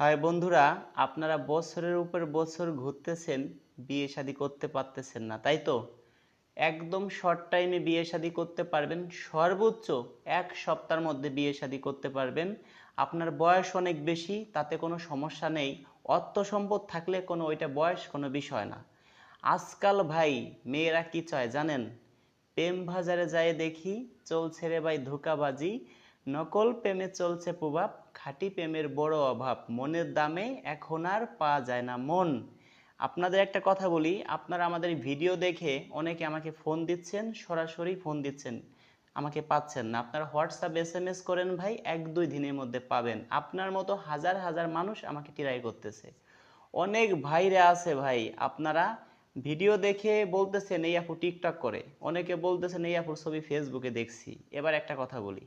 হয় বন্ধুরা, আপনারা বছরের উপর বছর ঘুরতেছেন, বিয়ে শাদী করতে পারতেছেন না, তাই তো? একদম শর্ট টাইমে বিয়ে শাদী করতে পারবেন, সর্বোচ্চ এক সপ্তাহের মধ্যে বিয়ে শাদী করতে পারবেন। আপনার বয়স অনেক বেশি, তাতে কোনো সমস্যা নেই, অর্থ সম্পদ থাকলে কোনো, ওইটা বয়স কোনো বিষয় না। আজকাল ভাই, মেয়েরা কি চায় জানেন? প্রেম বাজারে যায় দেখি, চলছে রে ভাই ধোকাবাজি নকল প্রেমে চলছে প্রভাব, খাঁটি প্রেমের বড় অভাব। মনের দামে এখন আর পাওয়া যায় না মন। আপনাদের একটা কথা বলি, আপনারা আমাদের ভিডিও দেখে অনেকে আমাকে ফোন দিচ্ছেন, সরাসরি ফোন দিচ্ছেন, আমাকে পাচ্ছেন না। আপনারা হোয়াটসঅ্যাপ এস এম এস করেন ভাই, এক দুই দিনের মধ্যে পাবেন। আপনার মতো হাজার হাজার মানুষ আমাকে ট্রাই করতেছে। অনেক ভাইরা আছে ভাই, আপনারা ভিডিও দেখে বলতেছেন, এই আপু টিকটক করে। অনেকে বলতেছেন, এই আপুর ছবি ফেসবুকে দেখছি। এবার একটা কথা বলি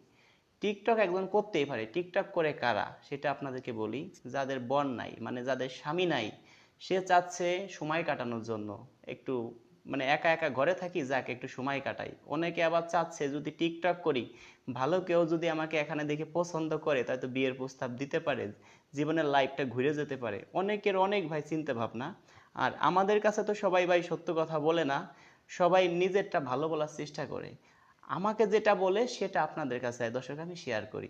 টিকটক একজন করতেই পারে। টিকটক করে কারা? সেটা আপনাদেরকে বলি, যাদের বন নাই মানে যাদের স্বামী নাই, সে চাচ্ছে সময় কাটানোর জন্য। একটু মানে একা একা ঘরে থাকি, যাকে, একটু সময় কাটাই। অনেকে আবার চাচ্ছে, যদি টিকটক করি, ভালো কেউ যদি আমাকে এখানে দেখে পছন্দ করে তাই তো বিয়ের প্রস্তাব দিতে পারে, জীবনের লাইফটা ঘুরে যেতে পারে। অনেকের অনেক ভাই চিন্তা ভাবনা আর আমাদের কাছে তো সবাই ভাই সত্য কথা বলে না, সবাই নিজেরটা ভালো বলার চেষ্টা করে। আমাকে যেটা বলে সেটা আপনাদের কাছে দর্শক, আমি শেয়ার করি।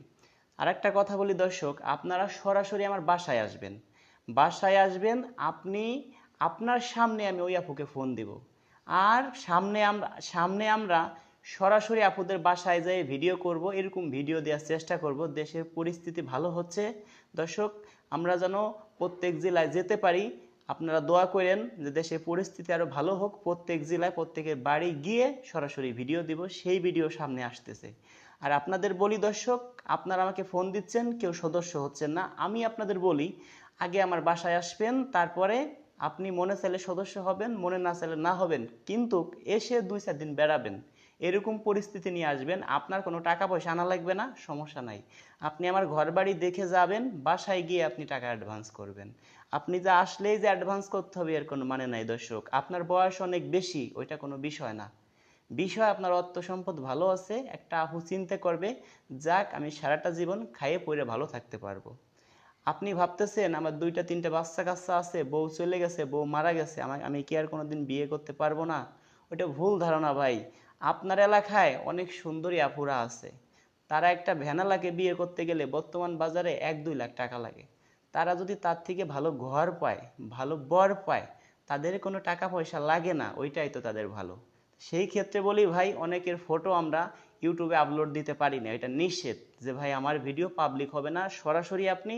আর একটা কথা বলি দর্শক, আপনারা সরাসরি আমার বাসায় আসবেন। বাসায় আসবেন, আপনি, আপনার সামনে আমি ওই আপুকে ফোন দিব। আর সামনে আমরা সামনে আমরা সরাসরি আপুদের বাসায় যেয়ে ভিডিও করব, এরকম ভিডিও দেওয়ার চেষ্টা করব। দেশের পরিস্থিতি ভালো হচ্ছে। দর্শক, আমরা যেন প্রত্যেক জেলায় যেতে পারি আপনারা দোয়া করেন যে দেশের পরিস্থিতি আরও ভালো হোক, প্রত্যেক জেলায় প্রত্যেকের বাড়ি গিয়ে সরাসরি ভিডিও দিব, সেই ভিডিও সামনে আসতেছে। আর আপনাদের বলি দর্শক, আপনারা আমাকে ফোন দিচ্ছেন, কেউ সদস্য হচ্ছেন না, আমি আপনাদের বলি, আগে আমার বাসায় আসবেন, তারপরে আপনি মনে চাইলে সদস্য হবেন, মনে না চাইলে না হবেন, কিন্তু এসে দুই চার দিন বেড়াবেন। এরকম পরিস্থিতি নিয়ে আসবেন, আপনার কোনো টাকা পয়সা আনা লাগবে না, সমস্যা নাই। আপনি আমার ঘর বাড়ি দেখে যাবেন, বাসায় গিয়ে আপনি টাকা অ্যাডভান্স করবেন। আপনি যা আসলেই যে অ্যাডভান্স করতে হবে, এর কোনো মানে নাই দর্শক। আপনার বয়স অনেক বেশি, ওইটা কোনো বিষয় না। বিষয় আপনার অর্থ সম্পদ ভালো আছে, একটা আহু চিন্তা করবে, যাক আমি সারাটা জীবন খাইয়ে পরে ভালো থাকতে পারব। আপনি ভাবতেছেন, আমার দুইটা তিনটা বাচ্চা কাচ্চা আছে, বউ চলে গেছে, বউ মারা গেছে আমি কি আর কোনোদিন বিয়ে করতে পারব না? ওইটা ভুল ধারণা ভাই। আপনার এলাকায় অনেক সুন্দরী আপুরা আছে। তারা একটা ভ্যানালাকে বিয়ে করতে গেলে বর্তমান বাজারে এক দুই লাখ টাকা লাগে। তারা যদি তার থেকে ভালো ঘর পায়, ভালো বর পায়, তাদের কোনো টাকা পয়সা লাগে না, ওইটাই তো তাদের ভালো। সেই ক্ষেত্রে বলি ভাই, অনেকের ফটো আমরা ইউটিউবে আপলোড দিতে পারি না, এটা নিষেধ যে ভাই আমার ভিডিও পাবলিক হবে না, সরাসরি আপনি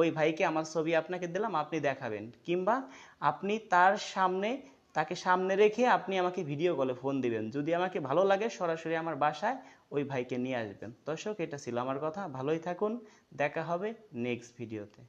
ওই ভাইকে, আমার ছবি আপনাকে দিলাম, আপনি দেখাবেন। কিংবা আপনি তার সামনে তাকে সামনে রেখে আপনি আমাকে ভিডিও কলে ফোন দিবেন। যদি আমাকে ভালো লাগে, সরাসরি আমার বাসায় ওই ভাইকে নিয়ে আসবেন। দর্শক, এটা ছিল আমার কথা। ভালোই থাকুন। দেখা হবে নেক্সট ভিডিওতে